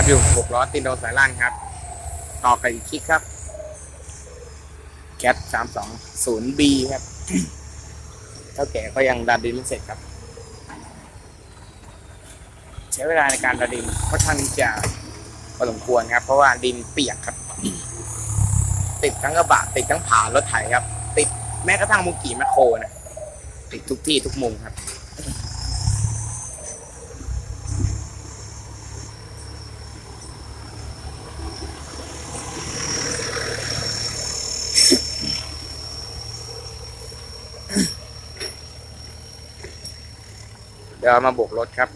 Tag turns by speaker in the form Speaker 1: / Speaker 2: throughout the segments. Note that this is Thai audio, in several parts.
Speaker 1: ครับอยู่หกล้อตีนโดสายล่างครับ ต่อกับอีกคลิกครับ แคทสามสองศูนย์บีครับเท่าแก่ก็ยังดันดินไม่เสร็จครับ ใช้เวลาในการดันดินค่อนข้างที่จะพอสมควรครับ เพราะว่าดินเปียกครับ ติดทั้งกระบะติดทั้งผารถไถครับ ติดแม้กระทั่งมุกีแมคโครนะติดทุกที่ทุกมุมครับ ดี๋ยวเอามาโบกรถครับ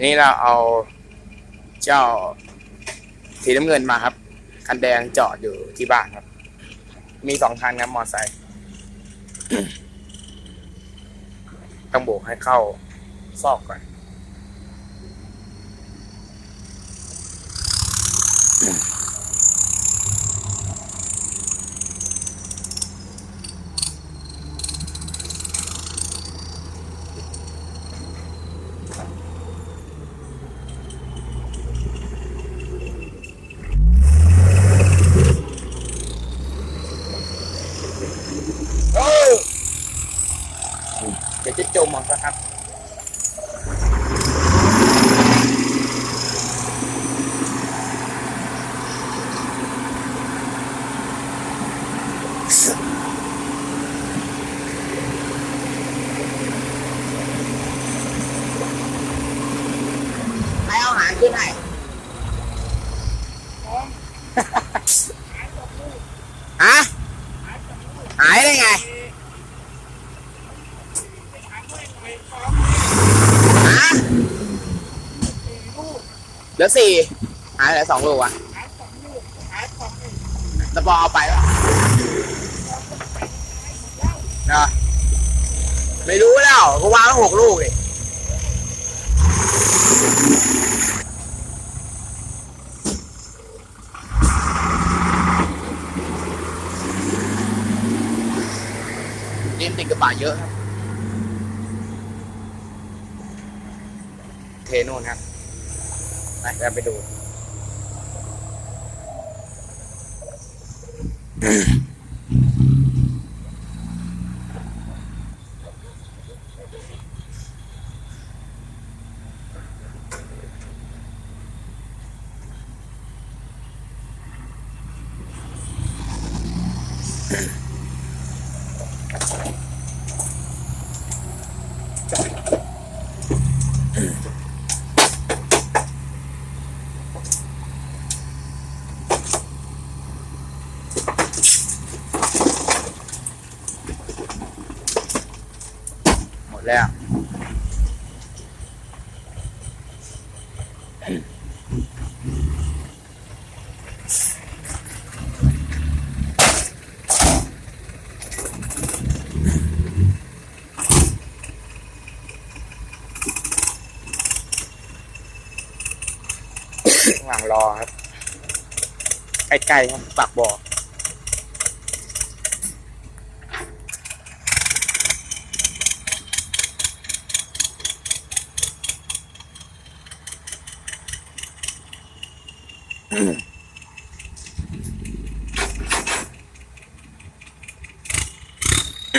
Speaker 1: นี่เราเอาเจ้าสีน้ำเงินมาครับ คันแดงจอดอยู่ที่บ้านครับ มีสองคันครับมอไซค์ต้องโบกให้เข้าซอกก่อน เออเดี๋ยวจะจมเออกนะครับ ใครเอาหางขึ้นให้ ฮะ หายได้ไง ฮะเหลือสี่หายเหลือสองลูกอะตะปอเอาไปปะเนะไม่รู้แล้วก็วางไว้หกลูกเลยดินติดกระบะเยอะครับ เทนู่นครับไปเราไปดู ดแล้ว ระหว่างรอครับ ใกล้ๆครับปากบ่อ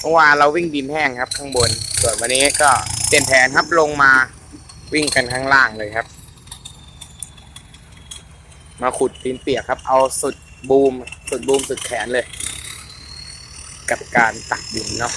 Speaker 1: เมื่อวานเราวิ่งดินแห้งครับ ข้างบน ส่วนวันนี้ก็เปลี่ยนแผนครับลงมาวิ่งกันข้างล่างเลยครับ มาขุดดินเปียกครับ เอาสุดบูม สุดบูมสุดแขนเลย กับการตักดินเนาะ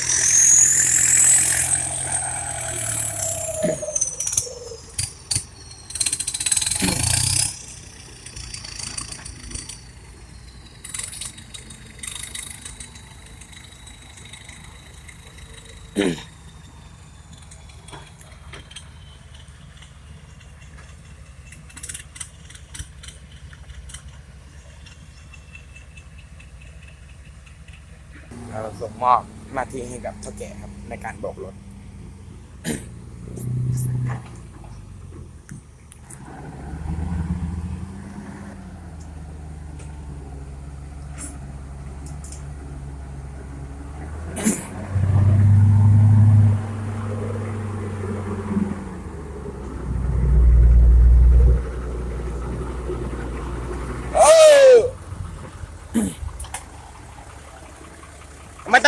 Speaker 1: ส่งมอบหน้าที่ให้กับเท่าแก่ครับในการโบกรถ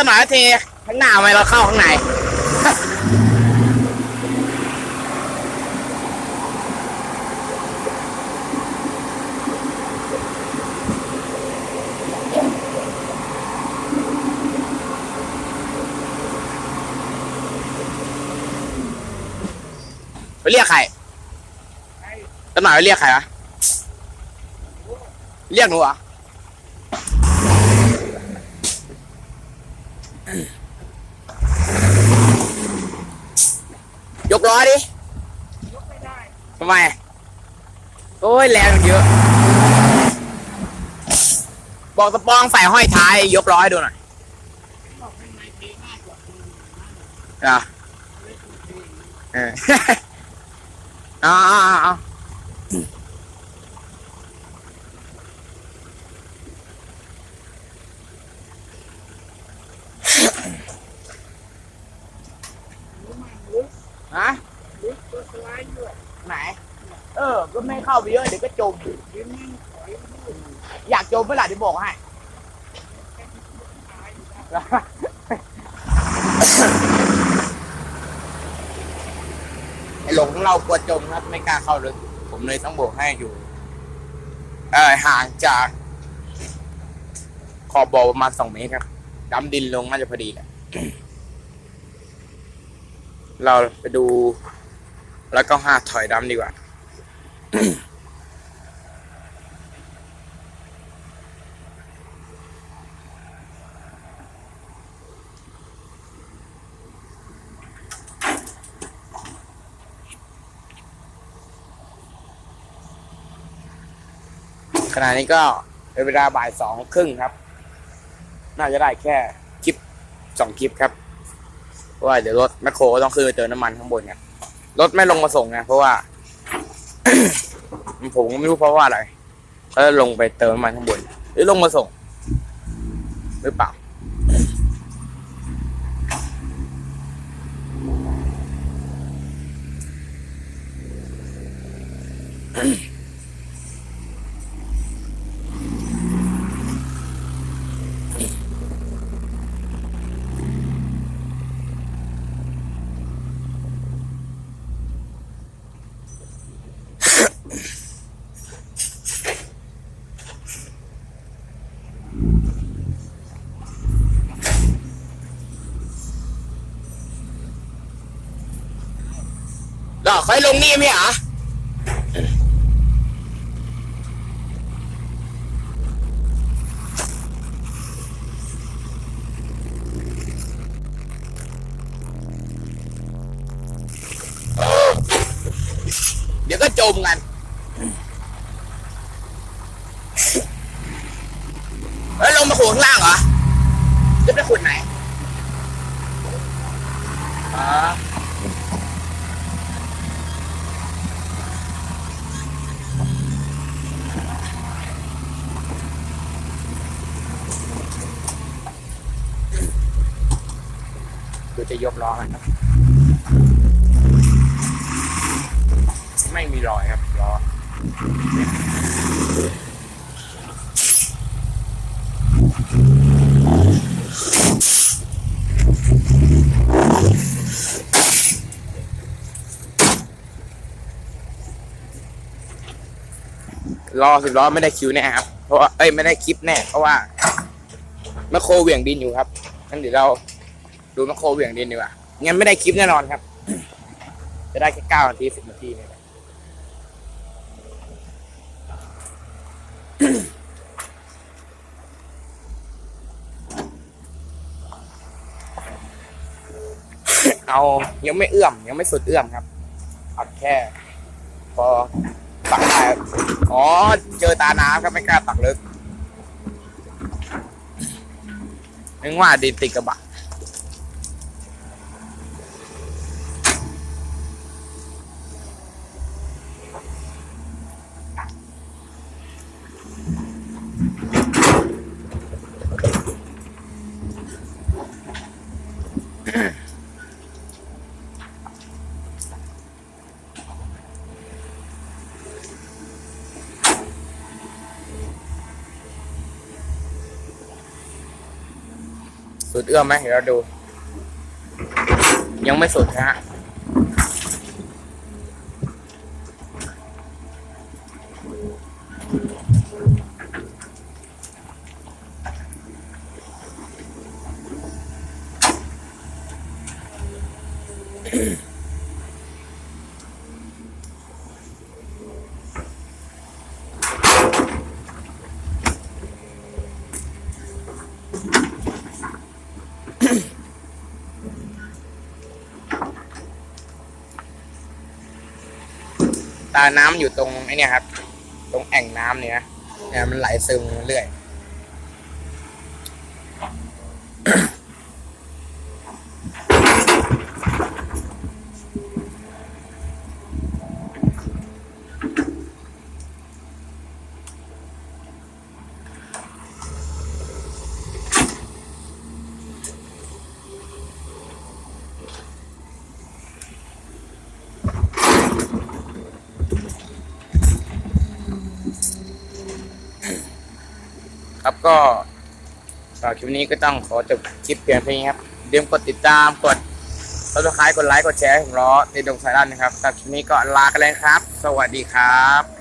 Speaker 1: ต้นหมายทีข้างหน้าทำไมเราเข้าข้างในไปเรียกใครต้นหมายไปเรียกใครวะเรียกหนูเหรอ ล้อดิทำไมโอ้ยแรงมันเยอะ บอกสปองใส่ห้อยท้าย ยกล้อให้ดูหน่อย
Speaker 2: บอกไม่ไม่เทง่ายกว่าคือ
Speaker 1: อะ
Speaker 2: อเท
Speaker 1: เออ เอาเอาเอาเอา
Speaker 2: รู้มากลึก
Speaker 1: ฮะ
Speaker 2: ลึกตัวสไลด์ด้วย
Speaker 1: ไหน เออ ก็ไม่เข้าไปเยอะเดี๋ยวก็จม
Speaker 2: อยา
Speaker 1: กจมเมื่อไหร่เดี๋ยวบอกให้ไอ้หลงของเรากลัวจมครับไม่กล้าเข้าลึกผมเลยต้องโบกให้อยู่เออห่างจาก ขอบบ่อประมาณสองเมตรครับดำดินลงน่าจะพอดีแหละเราไปดู แล้วก็ห้าถอยดำดีกว่า ขณะนี้ก็เป็นเวลาบ่ายสองครึ่งครับ น่าจะได้แค่คลิปสองคลิปครับ เพราะว่าเดี๋ยวรถแมคโครก็ต้องขึ้นไปเติมน้ำมันข้างบนเนี่ยรถไม่ลงมาส่งนะเพราะว่า ผมก็ไม่รู้เพราะว่าอะไรเขาจะลงไปเติมน้ำมันข้างบนหรือลงมาส่ง หรือเปล่าอืม ไปลงนี่ไหมอะเดี๋ยวก็จมกัน เฮ้ยลงมาขุดข้างล่างเหรอ จะไปขุดไหนอ๋อ คือจะ ยกล้อกันครับ ไม่มีรอยครับล้อรอสิบล้อไม่ได้คิวแน่ครับ เพราะว่าเอ้ยไม่ได้คลิปแน่ เพราะว่าแมคโครเหวี่ยงดินอยู่ครับงั้นเดี๋ยวเรา ดูแมคโครเหวี่ยงดินดีกว่างั้นไม่ได้คลิปแน่นอนครับ จะได้แค่เก้านาทีสิบนาทีเนี่ยแหละเอายังไม่เอื้อม ยังไม่สุดเอื้อมครับเอาแค่ พอตักได้อ๋อ เจอตาน้ำครับไม่กล้าตักลึกนึกว่าดินติดกระบะ สุดเอื้อมไหมเดี๋ยวเราดู ยังไม่สุดนะฮะตาน้ำอยู่ตรงไอ้เนี่ยครับ ตรงแอ่งน้ำเนี่ย เนี่ยมันไหลซึมเรื่อย ก็สำหรับคลิปนี้ก็ต้องขอจบคลิปเพียงเท่านี้ครับเดี๋ยวกดติดตามกด subscribe กดไลค์กดแชร์ให้ผมล้อในดงสายด้านนะครับสำหรับคลิปนี้ก็ลากันเลยครับ สวัสดีครับ